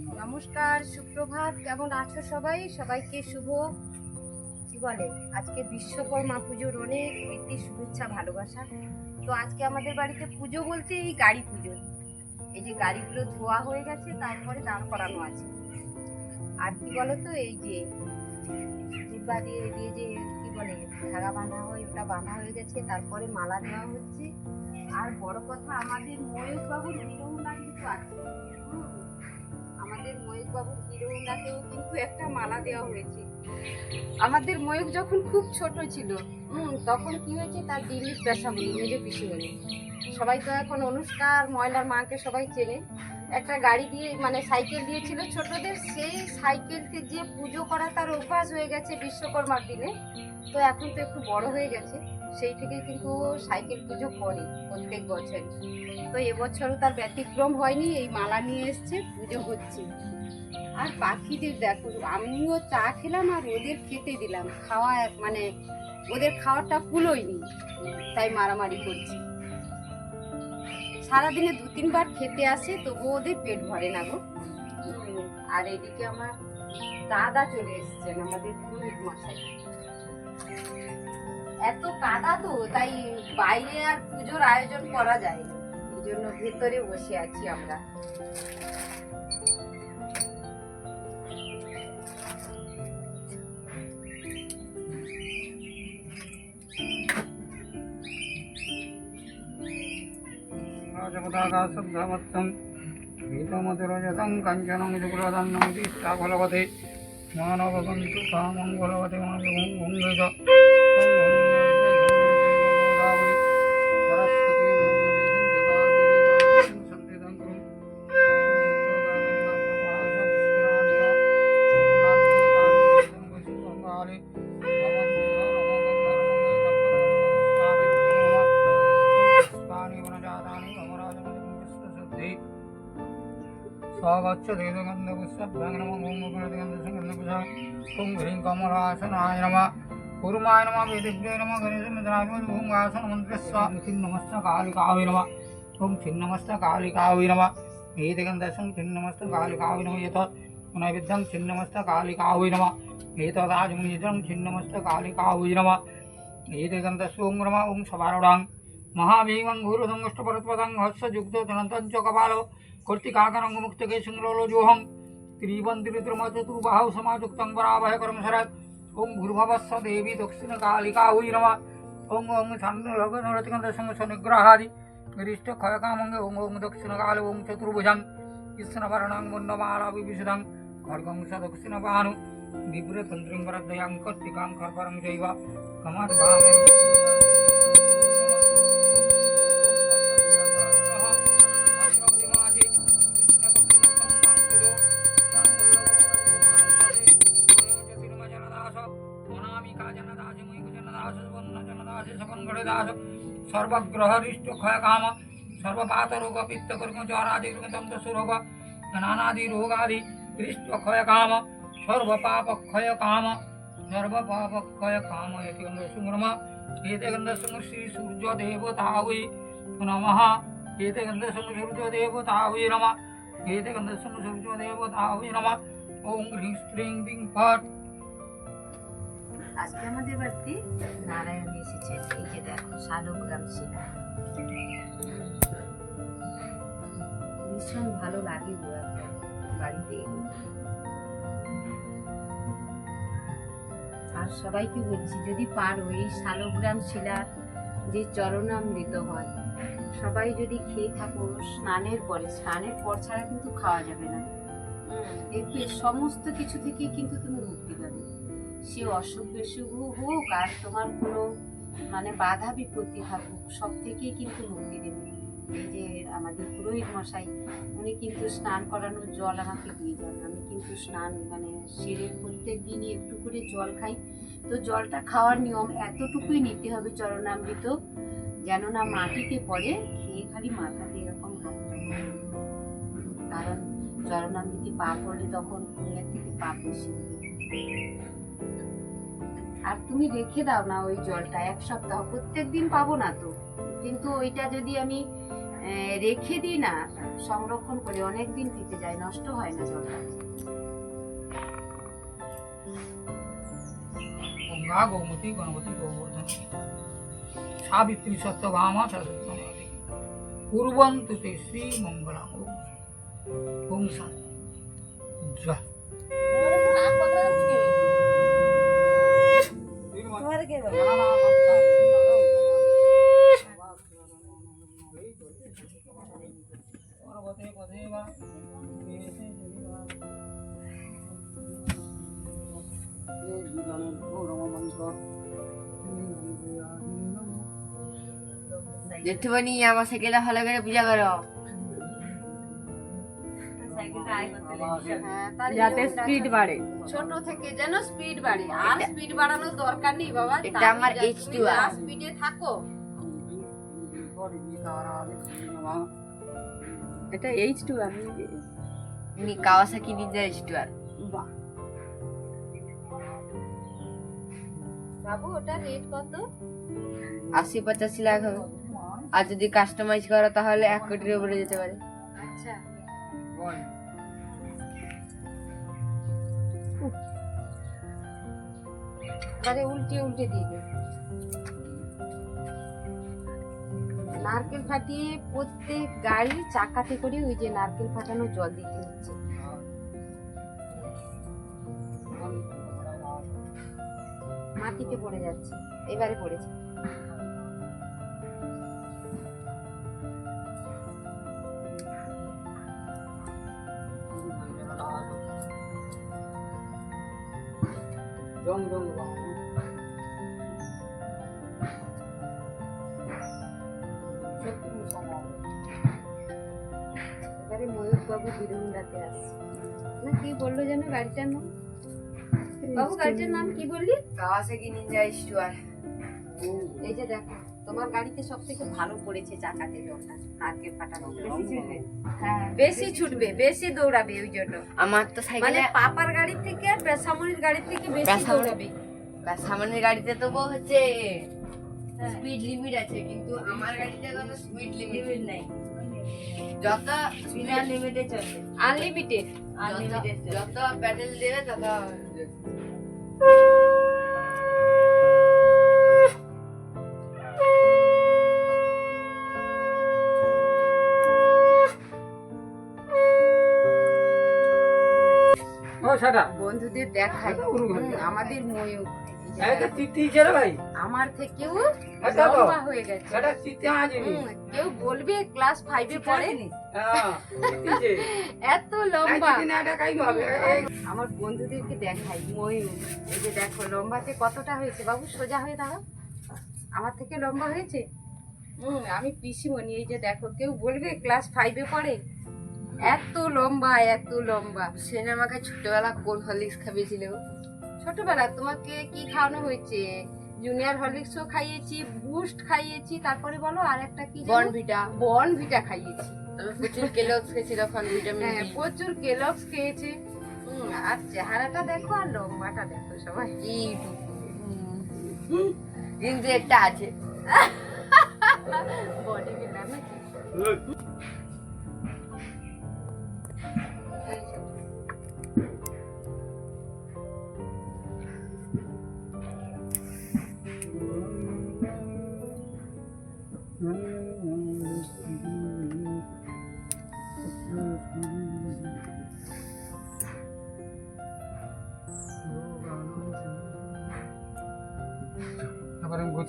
নমস্কার, সুপ্রভাত। কেমন আছো সবাই? সবাইকে শুভ কি বলে আজকে বিশ্বকর্মা পুজোর অনেক প্রীতি, শুভেচ্ছা, ভালোবাসা। তো আজকে আমাদের বাড়িতে পুজো বলতে এই গাড়ি পুজো। এই যে গাড়িগুলো ধোয়া হয়ে গেছে, তারপরে দাঁড় করানো আছে। আর কি বলতো, এই যে দুর্বা দিয়ে দিয়ে যে কি বলে ধাগা বাঁধা হয়, ওটা বাঁধা হয়ে গেছে, তারপরে মালা দেওয়া হচ্ছে। আর বড় কথা, আমাদের ময়ূর বাবুর হিরোহন্ডা কিন্তু আছে। আমাদের ময়ূর বাবুর হিরোহন্ডাতেও কিন্তু একটা মালা দেওয়া হয়েছে। আমাদের ময়ূর যখন খুব ছোট ছিল, হুম, তখন কি হয়েছে? তার দিল্লির পেশা বলি মেজে পিসি বলি সবাই তো এখন অনুষ্কার, ময়লার মাকে সবাই চেনে। একটা গাড়ি দিয়ে মানে সাইকেল দিয়েছিল ছোটদের, সেই সাইকেলকে যে পুজো করা তার অভ্যাস হয়ে গেছে বিশ্বকর্মার দিনে। তো এখন তো একটু বড় হয়ে গেছে। সেই থেকে কিন্তু সাইকেল পুজো করে প্রত্যেক বছর। তো এবছরও তার ব্যতিক্রম হয়নি, এই মালা নিয়ে এসছে, পুজো হচ্ছে। আর পাখিদের দেখো, আমিও চা খেলাম আর ওদের খেতে দিলাম। খাওয়া মানে ওদের খাওয়াটা কুলোয়নি তাই মারামারি করছি। সারাদিনে দু, তিনবার খেতে আসে তবু ওদের পেট ভরে না গো। আর এদিকে আমার দাদা চলে এসছেন, আমাদের পুরোহিত মশাই। এত কাদা তো, তাই বাইরে আর পুজোর আয়োজন করা যায় এই জন্য ভেতরে বসে আছি আমরা। জগদাদাশ্রদ্ধাবত্সম গীতমতিরজতং মানব যুগুরদন্নমতি नमः ॐ मुकुलगन्धसङ्गन्धपुषा ॐ ह्रीं कमलासनाय नमः कुर्माय नमः वेदिभ्यो नमः गणेशमित्राय ॐ आसनमन्त्रस्वामि छिन्नमस्तकालिकावै नमः ॐ छिन्नमस्तकालिकावै नमः वेदिगन्धसं छिन्नमस्तकालिकावै नमः एतत् नैवेद्यं छिन्नमस्तकालिकावै नमः एतदाजमुनिजं छिन्नमस्तकालिकावै नमः एतगन्धस्वं नमः ॐ सवारुडां महाभीमं गुरुसङ्गष्टपरत्पदं हर्षयुक्तो धनन्तं च कपालो কর্তিকাকারঙ্গমুক্তকে সিংহলোজোহং ত্রিবন্দিরিত্রমচতুর্বাহু সমাযুক্তং বরাবহ করমশরৎ ওং ভূর্ভবস্ব দেবী দক্ষিণ কালিকা হুই নম ওং ওং ছান্নরগনরতিকন্দ সঙ্গ সনিগ্রহাদি গরিষ্ঠ ক্ষয়কামঙ্গে ওং ওং দক্ষিণ কাল ওং চতুর্ভুজং কৃষ্ণবর্ণং মুন্ডমালা বিভূষিতং খড়গং স দক্ষিণ বাহনু বিভ্রতন্ত্রিং বরদ্বয়াং কর্তিকাং খর্বরং চৈব কমাদ সর্বগ্রহরিষ্ট ক্ষয় কাম সর্বপাত রোগ পিত্ত কর্ম জ্বরাদি দন্ত সুরোগ নানাদি রোগাদি হৃষ্ট ক্ষয় কাম সর্বপাপ ক্ষয় কাম সর্বপাপ ক্ষয় কাম এটি গন্ধ সুগ্রম এতে গন্ধ সুঙ্গ শ্রী সূর্য দেবতা হুই নমঃ এতে গন্ধ সুঙ্গ সূর্য দেবতা হুই নমঃ এতে গন্ধ সুঙ্গ সূর্য দেবতা হুই নমঃ ওম হ্রিং স্ত্রিং বিং ফট আজকে আমাদের বাড়িতে নারায়ণ এসেছে। এই যে দেখো শালগ্রাম শিলা ভীষণ ভালো লাগে বাড়িতে। আর সবাইকে বলছি যদি পারো এই শালগ্রাম শিলার যে চরণামৃত হয় সবাই যদি খেয়ে থাকো স্নানের পরে স্নানের পর ছাড়া কিন্তু খাওয়া যাবে না। দেখবে সমস্ত কিছু থেকে কিন্তু তুমি মুক্তি পাবে। সে অসুখ বিসুখ হোক আর তোমার কোনো মানে বাধা বিপত্তি থাকুক, সব থেকেই কিন্তু মুক্তি দেবে। এই যে আমাদের পুরোহিত মশাই, উনি কিন্তু স্নান করানোর জল আমাকে দিয়ে যান আমি কিন্তু স্নান মানে সেরে প্রত্যেক দিনই একটু করে জল খাই। তো জলটা খাওয়ার নিয়ম এতটুকুই নিতে হবে চরণামৃত, যেন না মাটিতে পড়ে, খেয়ে খালি মাথাতে এরকম হাতটা কারণ চরণামৃতে পা পড়লে তখন পুণ্যের থেকে পাপ বেশি। আর তুমি রেখে দাও না ওই জলটা, এক সপ্তাহ। প্রত্যেক দিন পাবো না তো। কিন্তু ওইটা যদি আমি রেখে দিই না, সংরক্ষণ করে অনেক দিন থেকে যায়, নষ্ট হয় না জলটা। গঙ্গা সাবিত্রী সত্যভামা সরস্বতী কুর্বন্তু তে শ্রী মঙ্গলাম। ওম শান্তি জয়। জেঠুমনি আমার সাইকেলটা ভালো করে পূজা করো। যাতে স্পিড বাড়ে। ছোট থেকে যেন স্পিড বাড়ে। আর স্পিড বাড়ানোর দরকার নেই বাবা এটা আমার H2R স্পিডে থাকো। এটা এইচ টু আমি নি কাওয়াসাকি নিনজা স্টোয়ার বাহ। বাবু ওটা রেট কত? আশি পঁচাশি লাখ হবে। আর যদি কাস্টমাইজ করো তাহলে এক কোটির উপরে যেতে পারে। আচ্ছা। এবারে উল্টে উল্টে দিয়ে নারকেল ফাটিয়ে প্রত্যেক গাড়ি চাকাতে করে ওই যে নারকেল ফাটানো জল দিতে হচ্ছে। মাটিতে পড়ে যাচ্ছে। এবারে পড়েছে। বাবু বিরুন্দাতে আসছে। না কি বলল যেন গাড়িটার নাম? বাবু গাড়িটার নাম কি বললি? কাওয়াসাকি নিনজা স্টোয়ার। এই যে দেখো তোমার গাড়িতে সব থেকে ভালো পড়েছে চাকাতে জলটা নারকেল ফাটানো। বেশি ছুটবে। হ্যাঁ বেশি ছুটবে বেশি দৌড়াবে ওই জন্য। আমার তো মানে পাপার গাড়ির থেকে আর বেসামরির গাড়ির থেকে বেশি দৌড়াবে। সামনের গাড়িতে তো হচ্ছে স্পিড লিমিট আছে কিন্তু আমার গাড়িতে কোনো স্পিড লিমিট নেই। যত বিনা লিমিটে চলবে। আনলিমিটেড আনলিমিটেড যত প্যাডেল দেবে তত বন্ধুদের দেখাই। হুম, আমাদের ময়ূর। এই যে এটা তিতি ছেলে ভাই। আমার থেকেও আচ্ছা লম্বা হয়ে গেছে। কেউ বলবে ক্লাস ফাইভে পড়ে? হ্যাঁ এত লম্বা। আমার বন্ধুদেরকে দেখাই ময়ূর। এই যে দেখো লম্বাতে কতটা হয়েছে? বাবু সোজা হয়ে দাঁড়াও। আমার থেকে লম্বা হয়েছে? হুম আমি পিসিমণি এই যে দেখো কেউ বলবে ক্লাস ফাইভে পড়ে? এত লম্বা এত লম্বা। সেন আমাকে ছোটবেলা কোন হরলিক্স খাইয়েছিল? ছোটবেলা তোমাকে কি খাওয়ানো হয়েছে? জুনিয়র হরলিক্সও খাইয়েছি বুস্ট খাইয়েছি তারপরে বলো আর একটা কি বনভিটা বনভিটা খাইয়েছি। তবে প্রচুর কেলক্স খেয়েছিল ফল ভিটামিন হ্যাঁ প্রচুর কেলক্স খেয়েছে। আর চেহারাটা দেখো আর লম্বাটা দেখো সবাই। কিন্তু একটা আছে। বডি বিল্ডার নাকি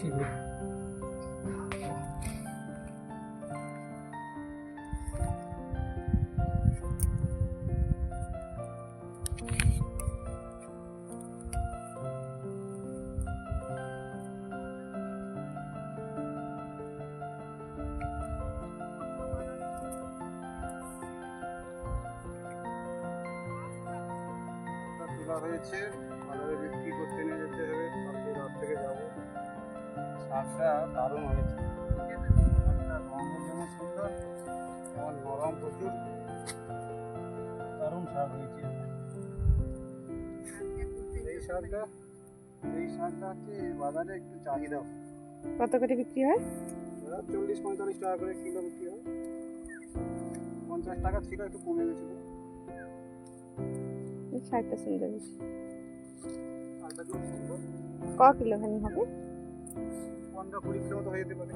দিই তোলা হয়েছে বাজারে বিক্রি করতে নিয়ে যেতে হবে কালকে রাত থেকে যাব। শাকটা দারুণ হয়েছে। শাকটা রঙও যেমন সুন্দর যেমন নরম প্রচুর। দারুণ শাক হয়েছে। এই শাকটা এই শাকটা হচ্ছে বাজারে একটু চাহিদা। কত করে বিক্রি হয়? চল্লিশ পঁয়তাল্লিশ টাকা করে কিলো বিক্রি হয়। পঞ্চাশ টাকা ছিল একটু কমে গেছিল। শাড়িটা সুন্দর হয়েছে শার্টটা খুব সুন্দর। হবে? পনেরো পরিশ্রমত হয়ে যেতে পারে।